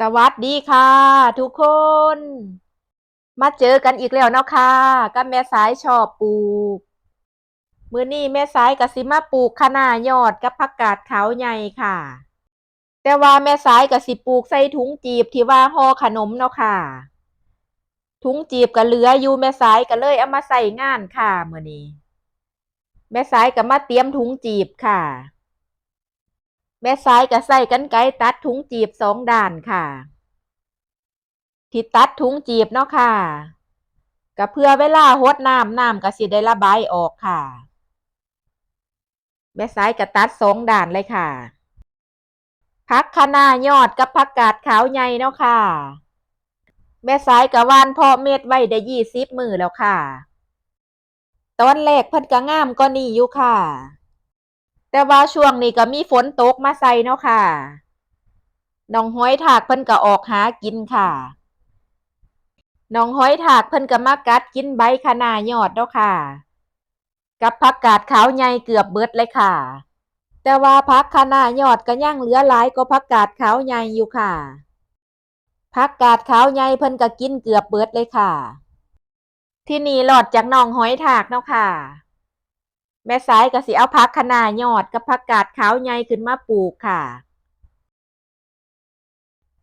สวัสดีค่ะ ทุกคน มาเจอกันอีกแล้วเนาะค่ะกับแม่สายชอบปลูก มื้อนี้แม่สายก็สิมาปลูกคะน้ายอดกับผักกาดขาวใหญ่ค่ะ แต่ว่าแม่สายก็สิปลูกใส่ถุงจีบที่ว่าห่อขนมเนาะค่ะ ถุงจีบก็เหลืออยู่แม่สายก็เลยเอามาใส่งานค่ะมื้อนี้ แม่สายก็มาเตรียมถุงจีบค่ะ แม่สายก็ใส่กรรไกตัดถุงจีบสองด้านค่ะ ที่ตัดถุงจีบเนาะค่ะก็เพื่อเวลาหดน้ำน้ำก็สิได้ระบายออกค่ะ แม่สายก็ตัดสองด้านเลยค่ะพักคะน้ายอดกับผักกาดขาวใหญ่เนาะค่ะ แม่สายก็หว่านพาะเม็ดไว้ได้ยี่สิบมือแล้วค่ะ ตอนแรกเพิ่นก็งามก็นี่อยู่ค่ะ แต่ว่าช่วงนี้ก็มีฝนตกมาใส่เนาะค่ะน้องห้อยถากเพิ่นก็ออกหากินค่ะน้องห้อยถากเพิ่นก็มากัดกินใบคะนายอดเนาะค่ะ กับผักกาดขาวใหญ่เกือบเบิดเลยค่ะ แต่ว่าผักคะนายอดก็ยังเหลือหลายกว่าผักกาดขาวใหญ่อยู่ค่ะผักกาดขาวใหญ่เพิ่นก็กินเกือบเบิดเลยค่ะ ที่นี่หลอดจากน้องห้อยถากเนาะค่ะ ม่สายก็สิเอาผักคะน้ายอดกับผักกาดขาวใหญ่ขึ้นมาปลูกค่ะ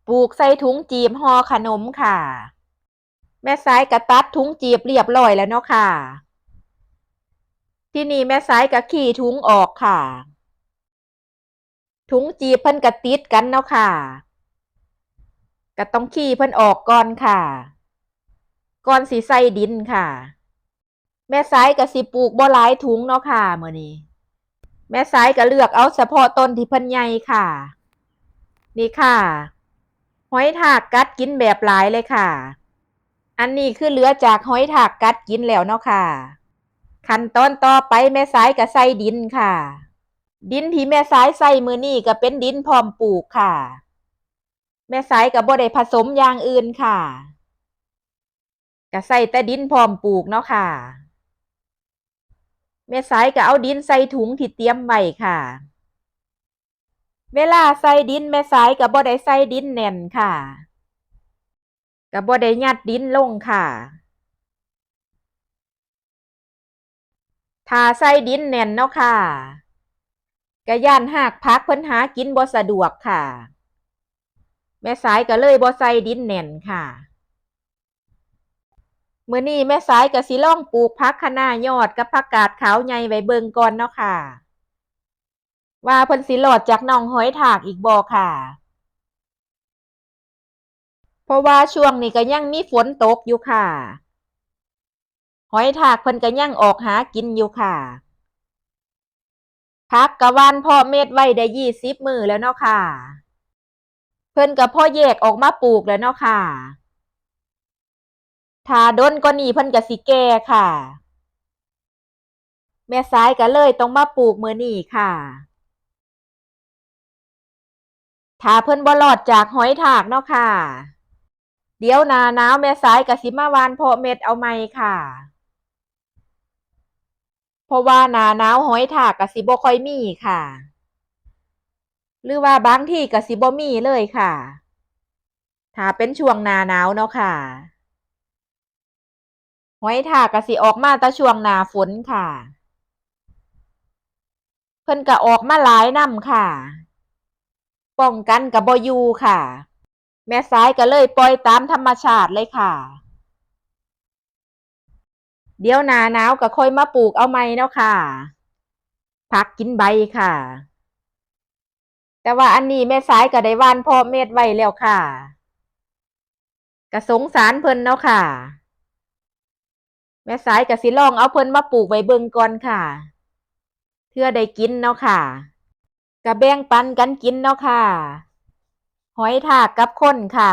ปลูกใส่ถุงจีบห่อขนมค่ะ แม่สายก็ตัดถุงจีบเรียบร้อยแล้วเนาะค่ะ ที่นี่แม่สายก็ขี่ถุงออกค่ะ ถุงจีบเพิ่นก็ติดกันเนาะค่ะก็ต้องขี่เพิ่นออกก่อนค่ะ ก่อนสิใส่ดินค่ะ แม่สายก็สิปลูกบ่หลายถุงเนาะค่ะมื้อนี้ แม่สายก็เลือกเอาเฉพาะต้นที่เพิ่นใหญ่ค่ะ นี่ค่ะ หอยทากกัดกินแบบหลายเลยค่ะ อันนี้คือเหลือจากหอยทากกัดกินแล้วเนาะค่ะ ขั้นตอนต่อไปแม่สายก็ใส่ดินค่ะ ดินที่แม่สายใส่มือนี้ก็เป็นดินพร้อมปลูกค่ะ แม่สายก็บ่ได้ผสมอย่างอื่นค่ะก็ใส่แต่ดินพร้อมปลูกเนาะค่ะ แม่สายก็เอาดินใส่ถุงที่เตรียมไว้ค่ะ เวลาใส่ดินแม่สายก็บ่ได้ใส่ดินแน่นค่ะก็บ่ได้ยัดดินลงค่ะถ้าใส่ดินแน่นเนาะค่ะก็ย่านหากพักเพิ่นหากินบ่สะดวกค่ะ แม่สายก็เลยบ่ใส่ดินแน่นค่ะ มื้อนี้แม่สายก็สิลองปลูกผักคะน้ายอดกับผักกาดขาวใหญ่ไว้เบิงก่อนเนาะค่ะ ว่าเพิ่นสิรอดจากน้องหอยทากอีกบ่ค่ะ เพราะว่าช่วงนี้ก็ยังมีฝนตกอยู่ค่ะ หอยทากเพิ่นก็ยังออกหากินอยู่ค่ะพักกะวานพาะเม็ดไว้ได้ยี่สิบมือแล้วเนาะค่ะ เพิ่นก็พ่อแยกออกมาปลูกแล้วเนาะค่ะ ถ้าดนก็นี่เพิ่นก็สิแก่ค่ะ แม่สายก็เลยต้องมาปลูกมื้อนี้ค่ะถ้าเพิ่นบ่รอดจากหอยทากเนาะค่ะ เดี๋ยวหนาหนาวแม่สายก็สิมาวานเพาะเม็ดเอาใหม่ค่ะ เพราะว่าหนาหนาวหอยทากก็สิบ่ค่อยมีค่ะ หรือว่าบางที่ก็สิบ่มีเลยค่ะ ถ้าเป็นช่วงหนาหนาวเนาะค่ะ หอยทากก็สิออกมาต่ช่วงหน้าฝนค่ะ เพิ่นก็ออกมาหลายน้ำค่ะ ป้องกันก็บ่อยู่ค่ะ แม่สายก็เลยปล่อยตามธรรมชาติเลยค่ะ เดี๋ยวหนาหนาวก็ค่อยมาปลูกเอาใหม่เนาะค่ะ ผักกินใบค่ะ แต่ว่าอันนี้แม่สายก็ได้ว่านพาะเม็ดไว้แล้วค่ะก็สงสารเพิ่นเนาะค่ะ แม่สายก็สิลองเอาเพิ่นมาปลูกไว้เบิ่งก่อนค่ะเพื่อได้กินเนาะค่ะก็แบ่งปันกันกินเนาะค่ะ หอยทากกับคนค่ะ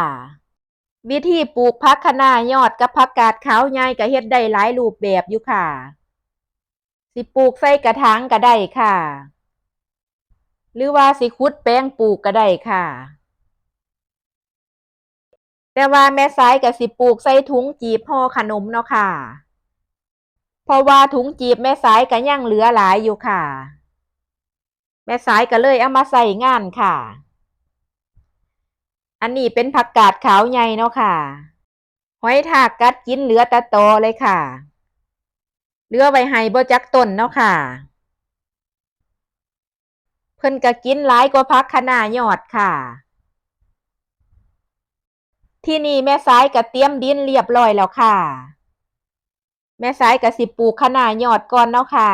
วิธีปลูกผักคะน้ายอดกับผักกาดขาวใหญ่ก็เฮ็ดได้หลายรูปแบบอยู่ค่ะ สิปลูกใส่กระถางก็ได้ค่ะ หรือว่าสิขุดแป้งปลูกก็ได้ค่ะ แต่ว่าแม่สายก็สิปลูกใส่ถุงจีบห่อขนมเนาะค่ะ เพราะว่าถุงจีบแม่สายก็ยังเหลือหลายอยู่ค่ะ แม่สายก็เลยเอามาใส่งานค่ะ อันนี้เป็นผักกาดขาวใหญ่เนาะค่ะหอยทากกัดกินเหลือแต่ตอเลยค่ะ เหลือไว้ให้บ่จักต้นเนาะค่ะ เพิ่นก็กินหลายกว่าพักคะน้ายอดค่ะ ที่นี่แม่สายก็เตรียมดินเรียบร้อยแล้วค่ะ แม่สายก็สิปลูกคะน้ายอดก่อนเนาะค่ะ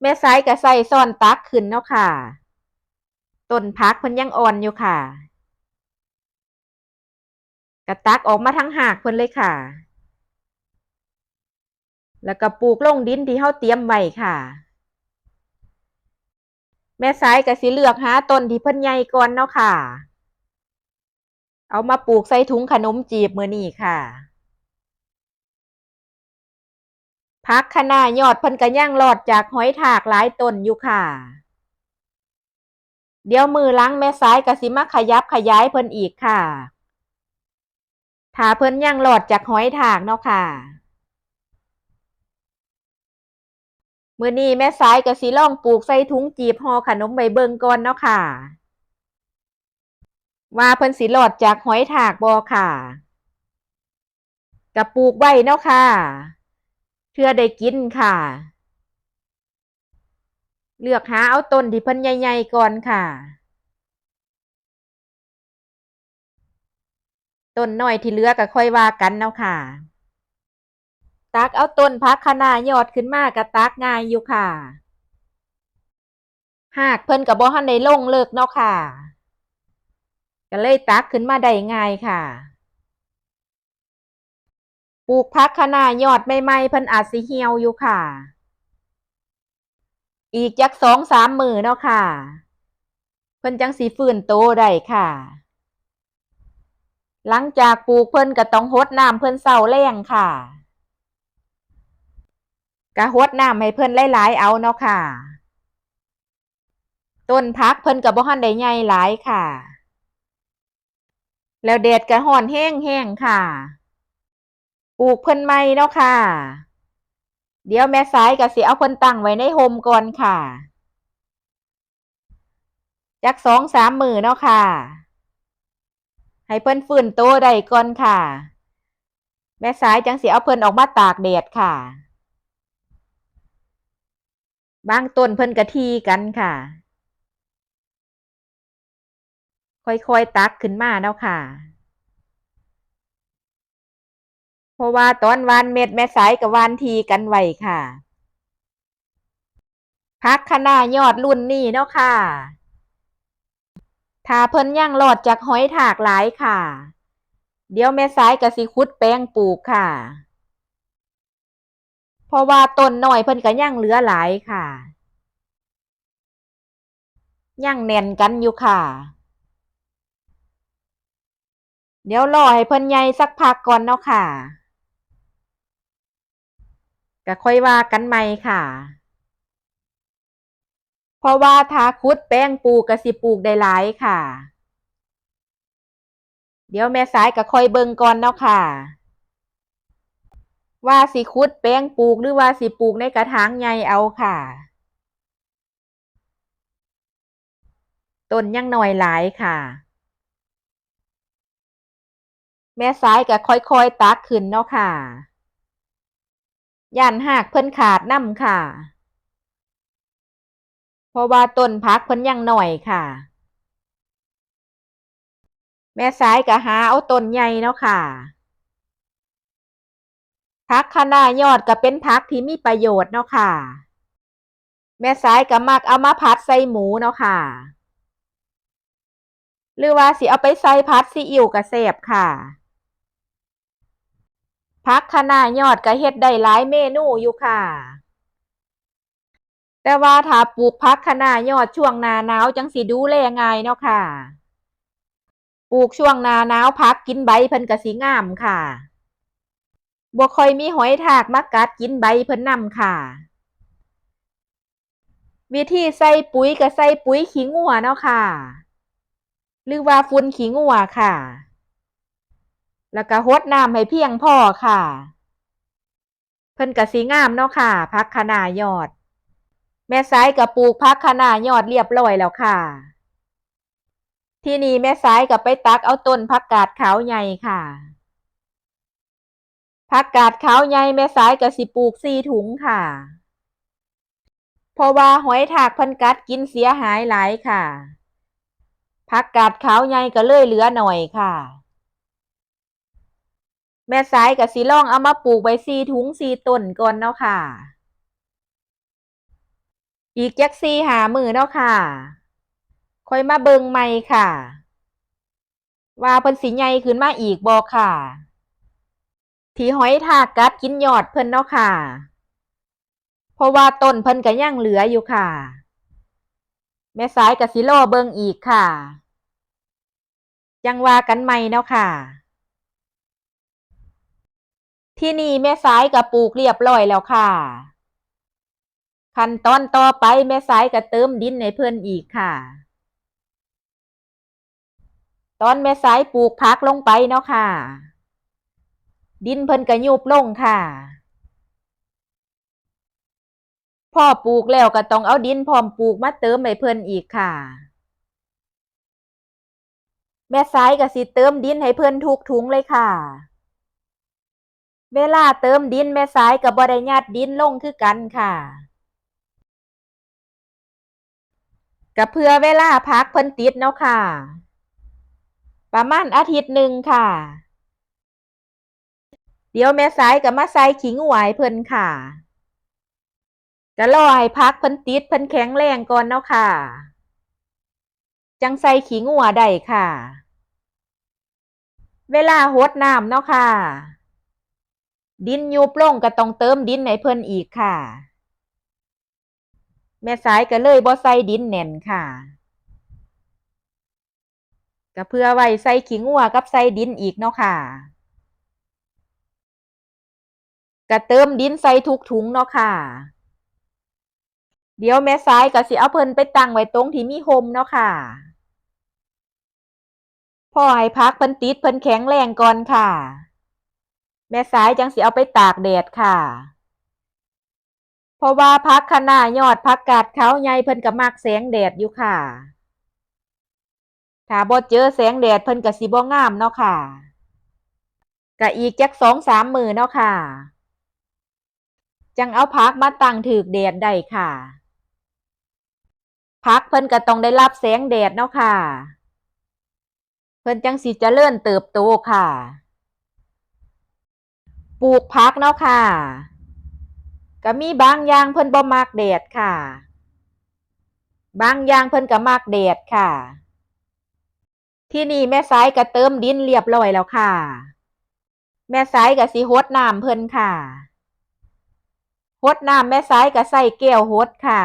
แม่สายก็ใส่ซ่อนตักขึ้นเนาะค่ะต้นพักเพิ่นยังอ่อนอยู่ค่ะกระตักออกมาทั้งหากเพิ่นเลยค่ะ แล้วก็ปลูกลงดินที่เฮาเตรียมไว้ค่ะ แม่สายก็สิเลือกหาต้นที่เพิ่นใหญ่ก่อนเนาะค่ะ เอามาปลูกใส่ถุงขนมจีบมื้อนี้ค่ะ พักคะน้ายอดเพิ่นก็ย่างรอดจากหอยทากหลายต้นอยู่ค่ะ เดี๋ยวมือล้างแม่สายก็สิมาขยับขยายเพิ่นอีกค่ะถาเพิ่นย่างรอดจากหอยทากเนาะค่ะมื้อนี้แม่สายก็สิลองปลูกใส่ถุงจีบห่อขนมใบเบิงก่อนเนาะค่ะ ว่าเพิ่นสิรอดจากหอยทากบ่ค่ะก็ปลูกไว้เนาะค่ะ เพื่อได้กินค่ะ เลือกหาเอาต้นที่เพิ่นใหญ่ๆก่อนค่ะ ต้นน้อยที่เหลือก็ค่อยว่ากันเนาะค่ะ ตักเอาต้นพักคะน้ายอดขึ้นมาก็ตักง่ายอยู่ค่ะ หากเพิ่นก็บ่ทันได้ลงเลิกเนาะค่ะ ก็เลยตักขึ้นมาได้ง่ายค่ะ ปลูกพักคะน้ายอดใหม่ๆเพิ่นอาจสิเหี่ยวอยู่ค่ะ อีกจักสองสามมือเนาะค่ะ เพิ่นจังสิฟื้นโตได้ค่ะ หลังจากปลูกเพิ่นก็ต้องรดน้ำเพิ่นเช้าแลงค่ะก็รดน้ำให้เพิ่นหลายๆเอาเนาะค่ะ ต้นพักเพิ่นก็บ่ทันได้ใหญ่หลายค่ะ แล้วแดดก็ร้อนแรงๆค่ะ ปลูกเพิ่นใหม่เนาะค่ะ เดี๋ยวแม่สายก็สิเอาเพิ่นตั้งไว้ในร่มก่อนค่ะ จักสองสามมือเนาะค่ะ ให้เพิ่นฟื้นโตได้ก่อนค่ะ แม่สายจังสิเอาเพิ่นออกมาตากแดดค่ะ บางต้นเพิ่นก็ทีกันค่ะ ค่อยๆตักขึ้นมาเนาะค่ะ เพราะว่าตอนวานเม็ดแม่สายก็หว่านทีกันไว้ค่ะพักคะน้ายอดรุ่นนี้เนาะค่ะถ้าเพิ่นยังรอดจากหอยทากหลายค่ะ เดี๋ยวแม่สายก็สิขุดแปลงปลูกค่ะ เพราะว่าต้นน้อยเพิ่นก็ยังเหลือหลายค่ะยังแน่นกันอยู่ค่ะ เดี๋ยวรอให้เพิ่นใหญ่สักพักก่อนเนาะค่ะ ก็ค่อยว่ากันใหม่ค่ะ เพราะว่าถ้าขุดแป้งปลูกก็สิปลูกได้หลายค่ะ เดี๋ยวแม่สายก็ค่อยเบิ่งก่อนเนาะค่ะ ว่าสิขุดแป้งปลูกหรือว่าสิปลูกในกระถางใหญ่เอาค่ะต้นยังน้อยหลายค่ะ แม่สายก็ค่อยๆตักขึ้นเนาะค่ะ ย่านหากเพิ่นขาดน้ำค่ะ เพราะว่าต้นพักเพิ่นยังหน้อยค่ะ แม่สายก็หาเอาต้นใหญ่เนาะค่ะพักคะน้ายอดก็เป็นพักที่มีประโยชน์เนาะค่ะ แม่สายก็มักเอามาผัดใส่หมูเนาะค่ะ หรือว่าสิเอาไปใส่ผัดซีอิ๊วก็แซ่บค่ะ พักคะน้ายอดก็เฮ็ดได้หลายเมนูอยู่ค่ะ แต่ว่าถ้าปลูกพักคะน้ายอดช่วงหน้าหนาวจังสิดูแลง่ายเนาะค่ะ ปลูกช่วงหน้าหนาวพักกินใบเพิ่นก็สิงามค่ะบ่ค่อยมีหอยทากมากัดกินใบเพิ่นนำค่ะ วิธีใส่ปุ๋ยก็ใส่ปุ๋ยขี้งัวเนาะค่ะ หรือว่าฝุ่นขี้งัวค่ะ แล้วก็รดน้ำให้เพียงพอค่ะ เพิ่นก็สิงามเนาะค่ะพักคะน้ายอด แม่สายก็ปลูกพักคะน้ายอดเรียบร้อยแล้วค่ะ ที่นี่แม่สายก็ไปตักเอาต้นผักกาดขาวใหญ่ค่ะผักกาดขาวใหญ่แม่สายก็สิปลูกสี่ถุงค่ะ เพราะว่าหอยถากพันกัดกินเสียหายหลายค่ะผักกาดขาวใหญ่ก็เลยเหลือหน่อยค่ะ แม่สายก็สิลองเอามาปลูกไว้สี่ถุงสี่ต้นก่อนเนาะค่ะ อีกจักสี่หามือเนาะค่ะ ค่อยมาเบิงใหม่ค่ะ ว่าเพิ่นสิใหญ่ขึ้นมาอีกบ่ค่ะ ที่หอยทากกัดกินยอดเพิ่นเนาะค่ะ เพราะว่าต้นเพิ่นก็ยังเหลืออยู่ค่ะ แม่สายก็สิรอเบิงอีกค่ะจังว่ากันใหม่เนาะค่ะ ที่นี่แม่สายก็ปลูกเรียบร้อยแล้วค่ะ ขั้นตอนต่อไปแม่สายก็เติมดินให้เพิ่อนอีกค่ะ ตอนแม่สายปลูกพักลงไปเนาะค่ะ ดินเพิ่นก็ยุบลงค่ะ พ่อปลูกแล้วก็ต้องเอาดินพร้อมปลูกมาเติมให้เพิ่อนอีกค่ะ แม่สายก็สิเติมดินให้เพิ่อนทุกถุงเลยค่ะ เวลาเติมดินแม่สายก็บ่ได้ยัดดินลงคือกันค่ะก็เพื่อเวลาพักเพิ่นติดเนาะค่ะ ประมาณอาทิตย์หนึ่งค่ะ เดี๋ยวแม่สายก็มาใส่ขิงหวายเพิ่นค่ะก็รอให้พักเพิ่นติดเพิ่นแข็งแรงก่อนเนาะค่ะ จังใส่ขิงหัวได้ค่ะ เวลาหดน้ำเนาะค่ะ ดินยุบลงก็ต้องเติมดินให้เพิ่นอีกค่ะ แม่สายก็เลยบ่ใส่ดินแน่นค่ะ ก็เพื่อไว้ใส่ขิงหัวกับใส่ดินอีกเนาะค่ะก็เติมดินใส่ทุกถุงเนาะค่ะ เดี๋ยวแม่สายก็สิเอาเพิ่นไปตั้งไว้ตรงที่มีโฮมเนาะค่ะพ่อให้พักเพิ่นติดเพิ่นแข็งแรงก่อนค่ะ แม่สายจังสิเอาไปตากแดดค่ะ เพราะว่าพักคะน้ายอดพักกาดเขาใหญ่เพิ่นก็มักแสงแดดอยู่ค่ะ ถ้าบ่เจอแสงแดดเพิ่นก็สิบ่งามเนาะค่ะก็อีกจักสองสามมือเนาะค่ะ จังเอาพักมาตั้งถืกแดดได้ค่ะ พักเพิ่นก็ต้องได้รับแสงแดดเนาะค่ะ เพิ่นจังสิเจริญเติบโตค่ะ ปลูกพักเนาะค่ะ ก็มีบางอย่างเพิ่นบ่มักแดดค่ะ บางอย่างเพิ่นก็มักแดดค่ะ ที่นี่แม่สายก็เติมดินเรียบร้อยแล้วค่ะ แม่สายก็สิหดน้ำเพิ่นค่ะหดน้ำแม่สายก็ใส่แก้วหดค่ะ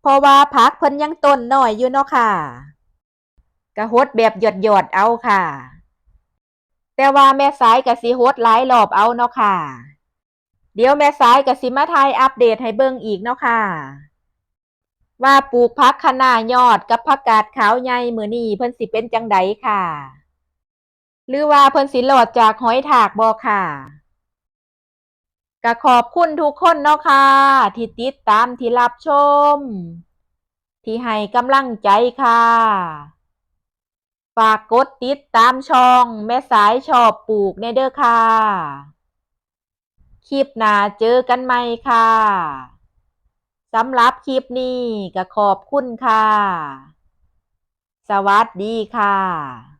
เพราะว่าผักเพิ่นยังต้นน้อยอยู่เนาะค่ะก็หดแบบหยดๆเอาค่ะ แต่ว่าแม่สายก็สิหดหลายรอบเอาเนาะค่ะ เดี๋ยวแม่สายก็สิมาไทยอัปเดตให้เบิ่งอีกเนาะค่ะ ว่าปลูกผักคะน้ายอดกับผักกาดขาวใหญ่มือนี้เพิ่นสิเป็นจังใดค่ะ หรือว่าเพิ่นสิรอดจากหอยทากบ่ค่ะก็ขอบคุณทุกคนเนาะค่ะ ที่ติดตามที่รับชม ที่ให้กำลังใจค่ะ ฝากกดติดตามช่อง แม่สายชอบปลูกในเด้อค่ะ คลิปหน้าเจอกันใหม่ค่ะสำหรับคลิปนี้ก็ขอบคุณค่ะ สวัสดีค่ะ